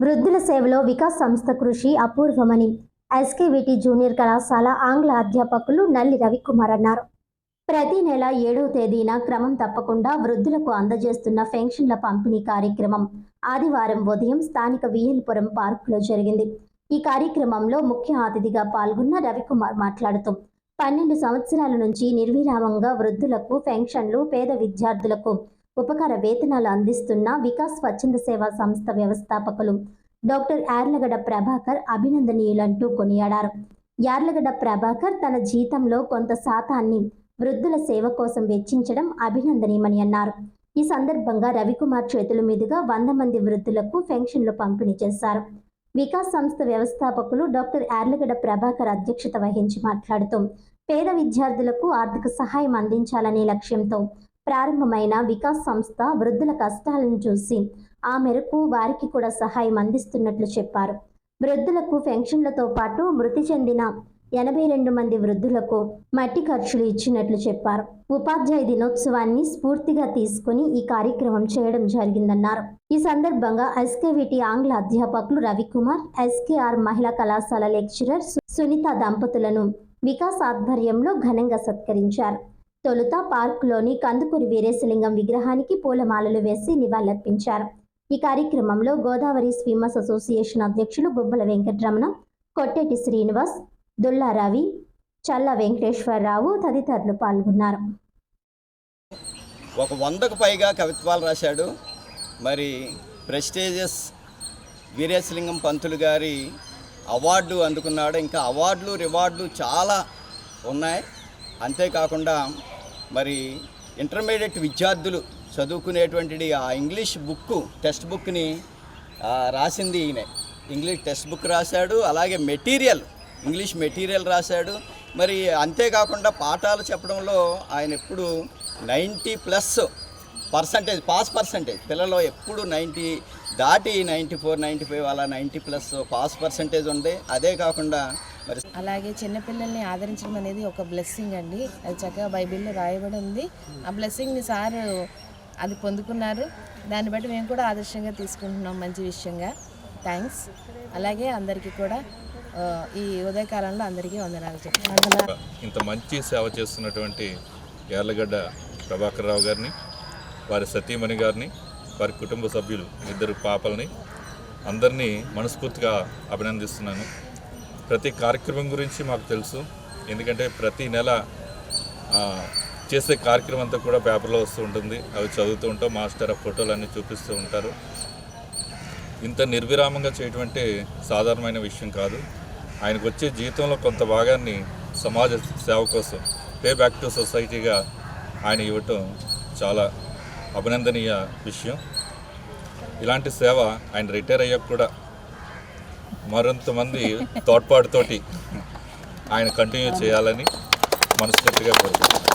వృద్ధుల సేవలో వికాస్ సంస్థ కృషి అపూర్వమని ఎస్కేవిటి జూనియర్ కళాశాల ఆంగ్ల అధ్యాపకులు నల్లి రవికుమార్ అన్నారు. ప్రతి నెల ఏడవ తేదీన క్రమం తప్పకుండా వృద్ధులకు అందజేస్తున్న పెన్షన్ల పంపిణీ కార్యక్రమం ఆదివారం ఉదయం స్థానిక విఎల్పురం పార్కులో జరిగింది. ఈ కార్యక్రమంలో ముఖ్య అతిథిగా పాల్గొన్న రవికుమార్ మాట్లాడుతూ పన్నెండు సంవత్సరాల నుంచి నిర్విరామంగా వృద్ధులకు పెన్షన్లు పేద విద్యార్థులకు ఉపకార వేతనాలు అందిస్తున్న వికాస్ స్వచ్ఛంద సేవా సంస్థ వ్యవస్థాపకులు డాక్టర్ యార్లగడ్డ ప్రభాకర్ అభినందనీయులంటూ కొనియాడారు. యార్లగడ్డ ప్రభాకర్ తన జీతంలో కొంత శాతాన్ని వృద్ధుల సేవ కోసం వెచ్చించడం అభినందనీయమని అన్నారు. ఈ సందర్భంగా రవికుమార్ చేతుల మీదుగా వంద మంది వృద్ధులకు పెన్షన్లు పంపిణీ చేశారు. వికాస్ సంస్థ వ్యవస్థాపకులు డాక్టర్ యార్లగడ్డ ప్రభాకర్ అధ్యక్షత వహించి మాట్లాడుతూ పేద విద్యార్థులకు ఆర్థిక సహాయం అందించాలనే లక్ష్యంతో ప్రారంభమైన వికాస్ సంస్థ వృద్ధుల కష్టాలను చూసి ఆ మేరకు వారికి కూడా సహాయం అందిస్తున్నట్లు చెప్పారు. వృద్ధులకు పెన్షన్లతో పాటు మృతి చెందిన ఎనభై రెండు మంది వృద్ధులకు మట్టి ఖర్చులు ఇచ్చినట్లు చెప్పారు. ఉపాధ్యాయ దినోత్సవాన్ని స్ఫూర్తిగా తీసుకుని ఈ కార్యక్రమం చేయడం జరిగిందన్నారు. ఈ సందర్భంగా ఎస్కేవిటి ఆంగ్ల అధ్యాపకులు రవికుమార్ ఎస్కేఆర్ మహిళా కళాశాల లెక్చరర్ సునీత దంపతులను వికాస్ ఆధ్వర్యంలో ఘనంగా సత్కరించారు. తొలుత పార్కులోని కందుకూరి వీరేశలింగం విగ్రహానికి పూలమాలలు వేసి నివాళులర్పించారు. ఈ కార్యక్రమంలో గోదావరి స్విమ్మర్స్ అసోసియేషన్ అధ్యక్షులు బొబ్బల వెంకటరమణ కొట్టేటి శ్రీనివాస్ దుల్లా రవి చల్ల వెంకటేశ్వరరావు తదితరులు పాల్గొన్నారు. ఒక వందకు పైగా కవిత్వాలు రాశాడు. మరి ప్రెస్టేజియస్ వీరేశలింగం పంతులు గారి అవార్డు అందుకున్నాడు. ఇంకా అవార్డులు రివార్డులు చాలా ఉన్నాయి. అంతేకాకుండా మరి ఇంటర్మీడియట్ విద్యార్థులు చదువుకునేటువంటి ఆ ఇంగ్లీష్ బుక్ టెక్స్ట్ బుక్ని రాసింది ఈయన. ఇంగ్లీష్ టెక్స్ట్ బుక్ రాశాడు అలాగే మెటీరియల్ ఇంగ్లీష్ మెటీరియల్ రాశాడు. మరి అంతేకాకుండా పాఠాలు చెప్పడంలో ఆయన ఎప్పుడు ninety plus percentage pass percentage. పిల్లలు ఎప్పుడు నైంటీ దాటి నైంటీ ఫోర్ నైంటీ ఫైవ్ అలా నైంటీ ప్లస్ పాస్ పర్సంటేజ్ ఉంది అదే కాకుండా అలాగే చిన్నపిల్లల్ని ఆదరించడం అనేది ఒక బ్లెస్సింగ్ అండి. అది చక్కగా బైబిల్లో రాయబడి ఉంది. ఆ బ్లెస్సింగ్ని సార్ అది పొందుకున్నారు. దాన్ని బట్టి మేము కూడా ఆదర్శంగా తీసుకుంటున్నాం మంచి విషయంగా. థ్యాంక్స్ అలాగే అందరికీ కూడా ఈ ఉదయకాలంలో అందరికీ వందనాలు చెప్తాను ఇంత మంచి సేవ చేస్తున్నటువంటి యార్లగడ్డ ప్రభాకర్ రావు గారిని వారి సతీమణి గారిని వారి కుటుంబ సభ్యులు ఇద్దరు పాపల్ని అందరినీ మనస్ఫూర్తిగా అభినందిస్తున్నాను. ప్రతి కార్యక్రమం గురించి మాకు తెలుసు. ఎందుకంటే ప్రతి నెల చేసే కార్యక్రమం అంతా కూడా పేపర్లో వస్తూ ఉంటుంది. అవి చదువుతూ ఉంటాం. మాస్టర్ ఆ ఫోటోలు అన్నీ చూపిస్తూ ఉంటారు. ఇంత నిర్విరామంగా చేయటం అంటే సాధారణమైన విషయం కాదు. ఆయనకు వచ్చే జీతంలో కొంత భాగాన్ని సమాజ సేవ కోసం పే బ్యాక్ టు సొసైటీగా ఆయన ఇవ్వటం చాలా అభినందనీయ విషయం. ఇలాంటి సేవ ఆయన రిటైర్ అయ్యాక కూడా మరింతమంది తోడ్పాటుతోటి ఆయన కంటిన్యూ చేయాలని మనస్ఫూర్తిగా కోరుకుంటున్నాను.